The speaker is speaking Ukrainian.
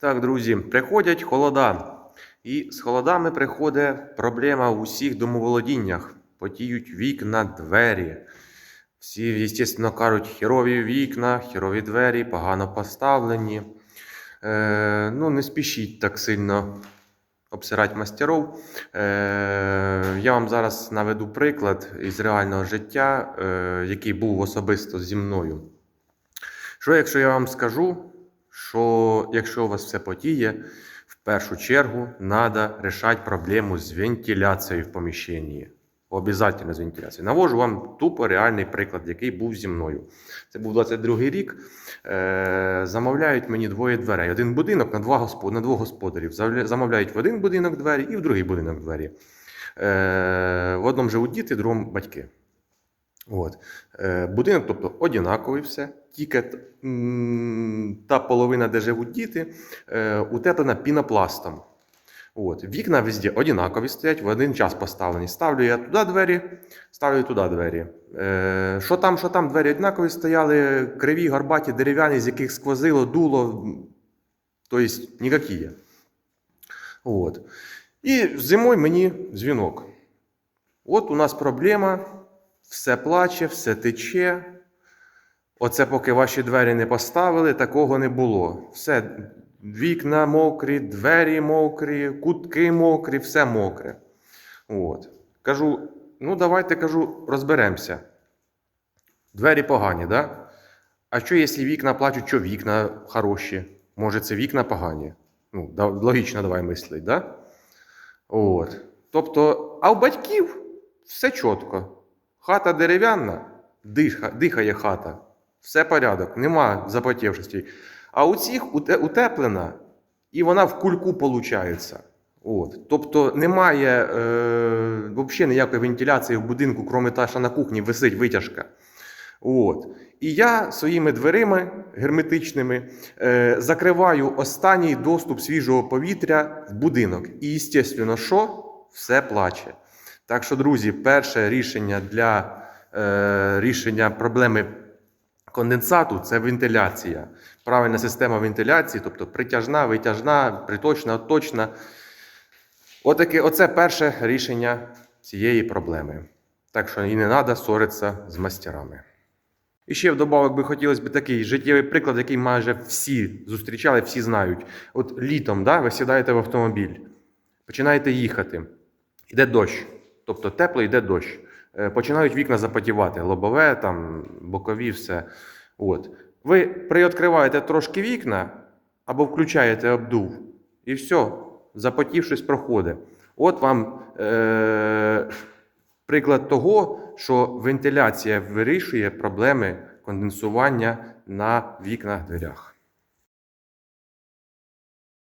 Так, друзі, приходять холода. І з холодами приходить проблема в усіх домоволодіннях. Потіють вікна, двері. Всі, звісно, кажуть, херові вікна, херові двері, погано поставлені. Е, ну, не спішіть так сильно обсирати мастеров. Е, я вам зараз наведу приклад із реального життя, е, який був особисто зі мною. Що, якщо я вам скажу, що якщо у вас все потіє, в першу чергу треба рішати проблему з вентиляцією в поміщенні. Обязательно з вентиляцією. Навожу вам тупо реальний приклад, який був зі мною. Це був 22-й рік. Е, замовляють мені двоє дверей. Один будинок на, два господ... на двох господарів. Замовляють в один будинок двері і в другий будинок двері. Е, в одному живуть діти, в другому батьки. От. Е, будинок, тобто, однаковий все, тільки та половина, де живуть діти, е, утеплена пінопластом. От. Вікна везде однакові стоять, в один час поставлені. Ставлю я туди двері, ставлю туди двері. Е, що там, що там, двері однакові стояли, криві, горбаті, дерев'яні, з яких сквозило, дуло, тобто ніякі. От. І зимою мені дзвінок. От у нас проблема, все плаче, все тече. Оце поки ваші двері не поставили, такого не було. Все, вікна мокрі, двері мокрі, кутки мокрі, все мокре. От. Кажу, ну давайте кажу, розберемося. Двері погані, да? А що, якщо вікна плачуть, що вікна хороші? Може, це вікна погані? Ну, да, логічно давай мислить, да? От. Тобто, а у батьків все чітко. Хата дерев'яна, дихає хата. Все порядок, нема запотівшості. А у цих утеплена, і вона в кульку виходить. От. Тобто немає е, взагалі ніякої вентиляції в будинку, крім того, що на кухні висить витяжка. От. І я своїми дверима герметичними е, закриваю останній доступ свіжого повітря в будинок. І, звісно, що? Все плаче. Так що, друзі, перше рішення для е, рішення проблеми конденсату це вентиляція. Правильна система вентиляції, тобто притяжна, витяжна, приточна, точна. Отаке, оце перше рішення цієї проблеми. Так що і не треба ссоритися з мастерами. І ще вдобавок би хотілося б такий життєвий приклад, який майже всі зустрічали, всі знають. От літом да, ви сідаєте в автомобіль, починаєте їхати, йде дощ, тобто тепло йде дощ. Е, Починають вікна запотівати, лобове, там, бокові, все. От. Ви приоткриваєте трошки вікна або включаєте обдув, і все, запотівшись проходить. От вам е- приклад того, що вентиляція вирішує проблеми конденсування на вікнах дверях.